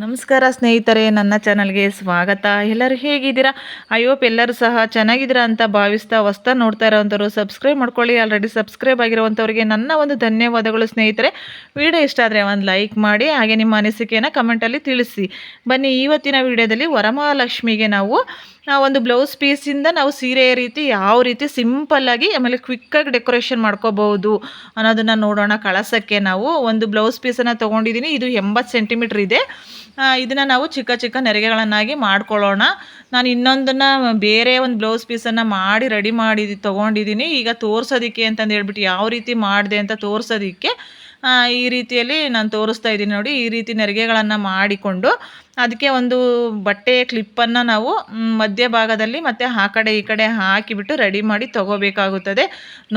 ನಮಸ್ಕಾರ ಸ್ನೇಹಿತರೆ, ನನ್ನ ಚಾನಲ್ಗೆ ಸ್ವಾಗತ. ಎಲ್ಲರೂ ಹೇಗಿದ್ದೀರಾ? ಐ ಹೋಪ್ ಎಲ್ಲರೂ ಸಹ ಚೆನ್ನಾಗಿದ್ದೀರಾ ಅಂತ ಭಾವಿಸ್ತಾ ಹೊಸ್ತಾ ನೋಡ್ತಾ ಇರೋವಂಥವ್ರು ಸಬ್ಸ್ಕ್ರೈಬ್ ಮಾಡ್ಕೊಳ್ಳಿ. ಆಲ್ರೆಡಿ ಸಬ್ಸ್ಕ್ರೈಬ್ ಆಗಿರುವಂಥವ್ರಿಗೆ ನನ್ನ ಒಂದು ಧನ್ಯವಾದಗಳು ಸ್ನೇಹಿತರೆ. ವಿಡಿಯೋ ಇಷ್ಟ ಆದರೆ ಒಂದು ಲೈಕ್ ಮಾಡಿ, ಹಾಗೆ ನಿಮ್ಮ ಅನಿಸಿಕೆಯನ್ನು ಕಮೆಂಟಲ್ಲಿ ತಿಳಿಸಿ. ಬನ್ನಿ, ಇವತ್ತಿನ ವಿಡಿಯೋದಲ್ಲಿ ವರಮಹಾಲಕ್ಷ್ಮಿಗೆ ನಾವು ಒಂದು ಬ್ಲೌಸ್ ಪೀಸಿಂದ ನಾವು ಸೀರೆಯ ರೀತಿ ಯಾವ ರೀತಿ ಸಿಂಪಲ್ಲಾಗಿ ಆಮೇಲೆ ಕ್ವಿಕ್ಕಾಗಿ ಡೆಕೋರೇಷನ್ ಮಾಡ್ಕೋಬಹುದು ಅನ್ನೋದನ್ನು ನೋಡೋಣ. ಕಳಸಕ್ಕೆ ನಾವು ಒಂದು ಬ್ಲೌಸ್ ಪೀಸನ್ನು ತೊಗೊಂಡಿದ್ದೀನಿ ಇದು ಎಂಬತ್ತು ಸೆಂಟಿಮೀಟ್ರ್ ಇದೆ. ಇದನ್ನು ನಾವು ಚಿಕ್ಕ ಚಿಕ್ಕ ನೆರಿಗೆಗಳನ್ನಾಗಿ ಮಾಡ್ಕೊಳ್ಳೋಣ. ನಾನು ಇನ್ನೊಂದನ್ನು ಬೇರೆ ಒಂದು ಬ್ಲೌಸ್ ಪೀಸನ್ನು ಮಾಡಿ ರೆಡಿ ಮಾಡಿ ತೊಗೊಂಡಿದ್ದೀನಿ ಈಗ ತೋರಿಸೋದಕ್ಕೆ ಅಂತಂದು ಹೇಳ್ಬಿಟ್ಟು ಯಾವ ರೀತಿ ಮಾಡಿದೆ ಅಂತ ತೋರಿಸೋದಕ್ಕೆ ಈ ರೀತಿಯಲ್ಲಿ ನಾನು ತೋರಿಸ್ತಾ ಇದ್ದೀನಿ ನೋಡಿ. ಈ ರೀತಿ ನೆರಿಗೆಗಳನ್ನು ಮಾಡಿಕೊಂಡು ಅದಕ್ಕೆ ಒಂದು ಬಟ್ಟೆಯ ಕ್ಲಿಪ್ಪನ್ನು ನಾವು ಮಧ್ಯಭಾಗದಲ್ಲಿ ಮತ್ತು ಆ ಕಡೆ ಈ ಕಡೆ ಹಾಕಿಬಿಟ್ಟು ರೆಡಿ ಮಾಡಿ ತಗೋಬೇಕಾಗುತ್ತದೆ.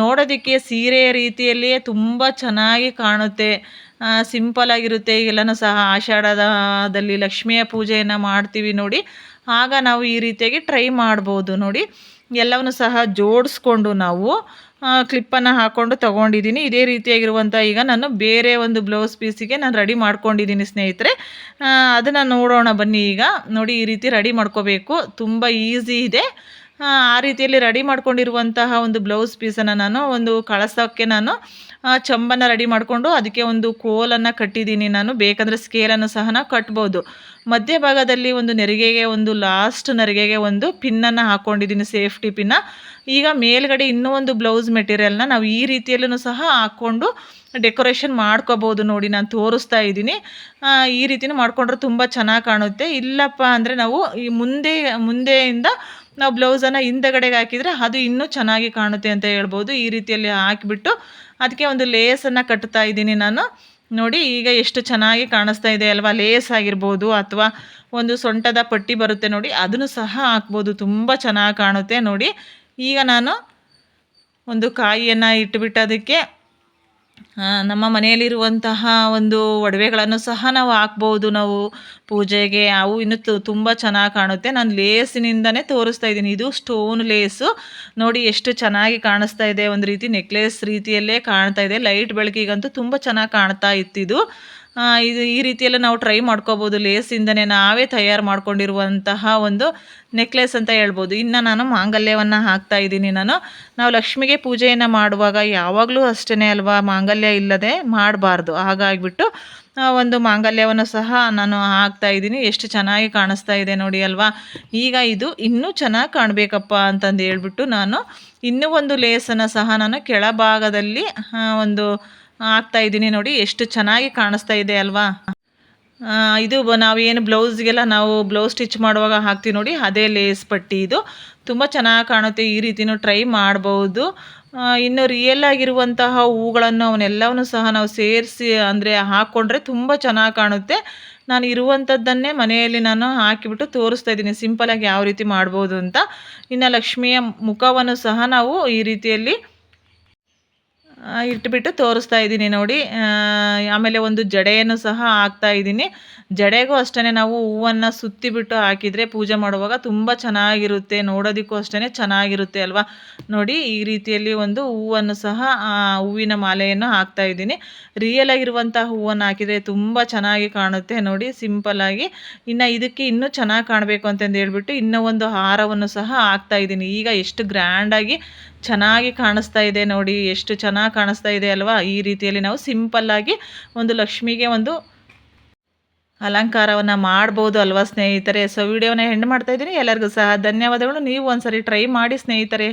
ನೋಡೋದಕ್ಕೆ ಸೀರೆಯ ರೀತಿಯಲ್ಲಿಯೇ ತುಂಬ ಚೆನ್ನಾಗಿ ಕಾಣುತ್ತೆ. ಸಿಂಪಲ್ ಆಗಿರುತ್ತೆ. ಈಗೆಲ್ಲನೂ ಸಹ ಆಷಾಢದಲ್ಲಿ ಲಕ್ಷ್ಮಿಯ ಪೂಜೆಯನ್ನು ಮಾಡ್ತೀವಿ ನೋಡಿ. ಆಗ ನಾವು ಈ ರೀತಿಯಾಗಿ ಟ್ರೈ ಮಾಡ್ಬೋದು ನೋಡಿ. ಎಲ್ಲವನ್ನು ಸಹ ಜೋಡಿಸ್ಕೊಂಡು ನಾವು ಕ್ಲಿಪ್ಪನ್ನು ಹಾಕ್ಕೊಂಡು ತೊಗೊಂಡಿದ್ದೀನಿ. ಇದೇ ರೀತಿಯಾಗಿರುವಂಥ ಈಗ ನಾನು ಬೇರೆ ಒಂದು ಬ್ಲೌಸ್ ಪೀಸಿಗೆ ನಾನು ರೆಡಿ ಮಾಡ್ಕೊಂಡಿದ್ದೀನಿ ಸ್ನೇಹಿತರೆ. ಅದನ್ನು ನೋಡೋಣ ಬನ್ನಿ ಈಗ. ನೋಡಿ ಈ ರೀತಿ ರೆಡಿ ಮಾಡ್ಕೋಬೇಕು. ತುಂಬ ಈಸಿ ಇದೆ. ಆ ರೀತಿಯಲ್ಲಿ ರೆಡಿ ಮಾಡ್ಕೊಂಡಿರುವಂತಹ ಒಂದು ಬ್ಲೌಸ್ ಪೀಸನ್ನು ನಾನು ಒಂದು ಕಳಸಕ್ಕೆ ನಾನು ಚಂಬನ್ನು ರೆಡಿ ಮಾಡಿಕೊಂಡು ಅದಕ್ಕೆ ಒಂದು ಕೋಲನ್ನು ಕಟ್ಟಿದ್ದೀನಿ ನಾನು. ಬೇಕಂದರೆ ಸ್ಕೇಲನ್ನು ಸಹ ನಾವು ಕಟ್ಬೋದು. ಮಧ್ಯಭಾಗದಲ್ಲಿ ಒಂದು ನೆರಿಗೆಗೆ ಒಂದು ಲಾಸ್ಟ್ ನೆರಿಗೆಗೆ ಒಂದು ಪಿನ್ನನ್ನು ಹಾಕ್ಕೊಂಡಿದ್ದೀನಿ ಸೇಫ್ಟಿ ಪಿನ್ನ ಈಗ ಮೇಲ್ಗಡೆ ಇನ್ನೂ ಒಂದು ಬ್ಲೌಸ್ ಮೆಟೀರಿಯಲ್ನ ನಾವು ಈ ರೀತಿಯಲ್ಲೂ ಸಹ ಹಾಕ್ಕೊಂಡು ಡೆಕೋರೇಷನ್ ಮಾಡ್ಕೋಬೋದು ನೋಡಿ, ನಾನು ತೋರಿಸ್ತಾ ಇದ್ದೀನಿ. ಈ ರೀತಿನೂ ಮಾಡಿಕೊಂಡ್ರೆ ತುಂಬ ಚೆನ್ನಾಗಿ ಕಾಣುತ್ತೆ. ಇಲ್ಲಪ್ಪ ಅಂದರೆ ನಾವು ಈ ಮುಂದೆ, ಮುಂದೆಯಿಂದ ನಾವು ಬ್ಲೌಸನ್ನು ಹಿಂದೆಗಡೆಗೆ ಹಾಕಿದರೆ ಅದು ಇನ್ನೂ ಚೆನ್ನಾಗಿ ಕಾಣುತ್ತೆ ಅಂತ ಹೇಳ್ಬೋದು. ಈ ರೀತಿಯಲ್ಲಿ ಹಾಕಿಬಿಟ್ಟು ಅದಕ್ಕೆ ಒಂದು ಲೇಸನ್ನು ಕಟ್ತಾ ಇದ್ದೀನಿ ನಾನು. ನೋಡಿ, ಈಗ ಎಷ್ಟು ಚೆನ್ನಾಗಿ ಕಾಣಿಸ್ತಾ ಇದೆ ಅಲ್ವಾ? ಲೇಸ್ ಆಗಿರ್ಬೋದು ಅಥವಾ ಒಂದು ಸೊಂಟದ ಪಟ್ಟಿ ಬರುತ್ತೆ ನೋಡಿ, ಅದನ್ನು ಸಹ ಹಾಕ್ಬೋದು. ತುಂಬ ಚೆನ್ನಾಗಿ ಕಾಣುತ್ತೆ ನೋಡಿ. ಈಗ ನಾನು ಒಂದು ಕಾಯಿಯನ್ನು ಇಟ್ಬಿಟ್ಟು ಅದಕ್ಕೆ ನಮ್ಮ ಮನೆಯಲ್ಲಿರುವಂತಹ ಒಂದು ಒಡವೆಗಳನ್ನು ಸಹ ನಾವು ಹಾಕ್ಬೋದು. ನಾವು ಪೂಜೆಗೆ ಅವು ಇನ್ನೂ ತುಂಬ ಚೆನ್ನಾಗಿ ಕಾಣುತ್ತೆ. ನಾನು ಲೇಸಿನಿಂದನೇ ತೋರಿಸ್ತಾ ಇದ್ದೀನಿ. ಇದು ಸ್ಟೋನ್ ಲೇಸು. ನೋಡಿ ಎಷ್ಟು ಚೆನ್ನಾಗಿ ಕಾಣಿಸ್ತಾ ಇದೆ. ಒಂದು ರೀತಿ ನೆಕ್ಲೆಸ್ ರೀತಿಯಲ್ಲೇ ಕಾಣ್ತಾ ಇದೆ. ಲೈಟ್ ಬೆಳಕಿಗಂತೂ ತುಂಬ ಚೆನ್ನಾಗಿ ಕಾಣ್ತಾ ಇತ್ತಿದು. ಇದು ಈ ರೀತಿಯೆಲ್ಲ ನಾವು ಟ್ರೈ ಮಾಡ್ಕೋಬೋದು. ಲೇಸಿಂದನೇ ನಾವೇ ತಯಾರು ಮಾಡ್ಕೊಂಡಿರುವಂತಹ ಒಂದು ನೆಕ್ಲೆಸ್ ಅಂತ ಹೇಳ್ಬೋದು. ಇನ್ನು ನಾನು ಮಾಂಗಲ್ಯವನ್ನು ಹಾಕ್ತಾ ಇದ್ದೀನಿ ನಾನು. ನಾವು ಲಕ್ಷ್ಮಿಗೆ ಪೂಜೆಯನ್ನು ಮಾಡುವಾಗ ಯಾವಾಗಲೂ ಅಷ್ಟೇ ಅಲ್ವಾ? ಮಾಂಗಲ್ಯ ಇಲ್ಲದೆ ಮಾಡಬಾರ್ದು. ಹಾಗಾಗಿಬಿಟ್ಟು ಒಂದು ಮಾಂಗಲ್ಯವನ್ನು ಸಹ ನಾನು ಹಾಕ್ತಾ ಇದ್ದೀನಿ. ಎಷ್ಟು ಚೆನ್ನಾಗಿ ಕಾಣಿಸ್ತಾ ಇದೆ ನೋಡಿ ಅಲ್ವಾ? ಈಗ ಇದು ಇನ್ನೂ ಚೆನ್ನಾಗಿ ಕಾಣಬೇಕಪ್ಪ ಅಂತಂದು ಹೇಳ್ಬಿಟ್ಟು ನಾನು ಇನ್ನೂ ಒಂದು ಲೇಸನ್ನು ಸಹ ನಾನು ಕೆಳಭಾಗದಲ್ಲಿ ಒಂದು ಹಾಕ್ತಾ ಇದ್ದೀನಿ ನೋಡಿ, ಎಷ್ಟು ಚೆನ್ನಾಗಿ ಕಾಣಿಸ್ತಾ ಇದೆ ಅಲ್ವಾ? ಇದು ನಾವೇನು ಬ್ಲೌಸ್ಗೆಲ್ಲ ನಾವು ಬ್ಲೌಸ್ ಸ್ಟಿಚ್ ಮಾಡುವಾಗ ಹಾಕ್ತೀವಿ ನೋಡಿ, ಅದೇ ಲೇಸ್ ಪಟ್ಟಿ ಇದು. ತುಂಬ ಚೆನ್ನಾಗಿ ಕಾಣುತ್ತೆ, ಈ ರೀತಿಯೂ ಟ್ರೈ ಮಾಡ್ಬೋದು. ಇನ್ನು ರಿಯಲ್ ಆಗಿರುವಂತಹ ಹೂಗಳನ್ನು ಅವನ್ನೆಲ್ಲವನ್ನು ಸಹ ನಾವು ಸೇರಿಸಿ, ಅಂದರೆ ಹಾಕ್ಕೊಂಡ್ರೆ ತುಂಬ ಚೆನ್ನಾಗಿ ಕಾಣುತ್ತೆ. ನಾನು ಇರುವಂಥದ್ದನ್ನೇ ಮನೆಯಲ್ಲಿ ನಾನು ಹಾಕಿಬಿಟ್ಟು ತೋರಿಸ್ತಾ ಇದ್ದೀನಿ ಸಿಂಪಲಾಗಿ ಯಾವ ರೀತಿ ಮಾಡ್ಬೋದು ಅಂತ. ಇನ್ನು ಲಕ್ಷ್ಮಿಯ ಮುಖವನ್ನು ಸಹ ನಾವು ಈ ರೀತಿಯಲ್ಲಿ ಇಟ್ಬಿಟ್ಟು ತೋರಿಸ್ತಾ ಇದ್ದೀನಿ ನೋಡಿ. ಆಮೇಲೆ ಒಂದು ಜಡೆಯನ್ನು ಸಹ ಹಾಕ್ತಾ ಇದ್ದೀನಿ. ಜಡೆಗೂ ಅಷ್ಟೇ ನಾವು ಹೂವನ್ನು ಸುತ್ತಿಬಿಟ್ಟು ಹಾಕಿದರೆ ಪೂಜೆ ಮಾಡುವಾಗ ತುಂಬ ಚೆನ್ನಾಗಿರುತ್ತೆ, ನೋಡೋದಕ್ಕೂ ಅಷ್ಟೇ ಚೆನ್ನಾಗಿರುತ್ತೆ ಅಲ್ವಾ? ನೋಡಿ, ಈ ರೀತಿಯಲ್ಲಿ ಒಂದು ಹೂವನ್ನು ಸಹ ಹೂವಿನ ಮಾಲೆಯನ್ನು ಹಾಕ್ತಾ ಇದ್ದೀನಿ. ರಿಯಲ್ ಆಗಿರುವಂಥ ಹೂವನ್ನು ಹಾಕಿದರೆ ತುಂಬ ಚೆನ್ನಾಗಿ ಕಾಣುತ್ತೆ ನೋಡಿ ಸಿಂಪಲ್ಲಾಗಿ ಇನ್ನು ಇದಕ್ಕೆ ಇನ್ನೂ ಚೆನ್ನಾಗಿ ಕಾಣಬೇಕು ಅಂತಂದು ಹೇಳ್ಬಿಟ್ಟು ಇನ್ನೂ ಒಂದು ಹಾರವನ್ನು ಸಹ ಹಾಕ್ತಾ ಇದ್ದೀನಿ. ಈಗ ಎಷ್ಟು ಗ್ರ್ಯಾಂಡಾಗಿ ಚೆನ್ನಾಗಿ ಕಾಣಿಸ್ತಾ ಇದೆ ನೋಡಿ, ಎಷ್ಟು ಚೆನ್ನಾಗಿ ಕಾಣಿಸ್ತಾ ಇದೆ ಅಲ್ವಾ? ಈ ರೀತಿಯಲ್ಲಿ ನಾವು ಸಿಂಪಲ್ಲಾಗಿ ಒಂದು ಲಕ್ಷ್ಮಿಗೆ ಒಂದು ಅಲಂಕಾರವನ್ನು ಮಾಡ್ಬೋದು ಅಲ್ವಾ ಸ್ನೇಹಿತರೆ? ಸೊ ವಿಡಿಯೋನ ಮಾಡ್ತಾ ಇದ್ದೀನಿ. ಎಲ್ಲರಿಗೂ ಸಹ ಧನ್ಯವಾದಗಳು. ನೀವು ಒಂದ್ಸರಿ ಟ್ರೈ ಮಾಡಿ ಸ್ನೇಹಿತರೆ.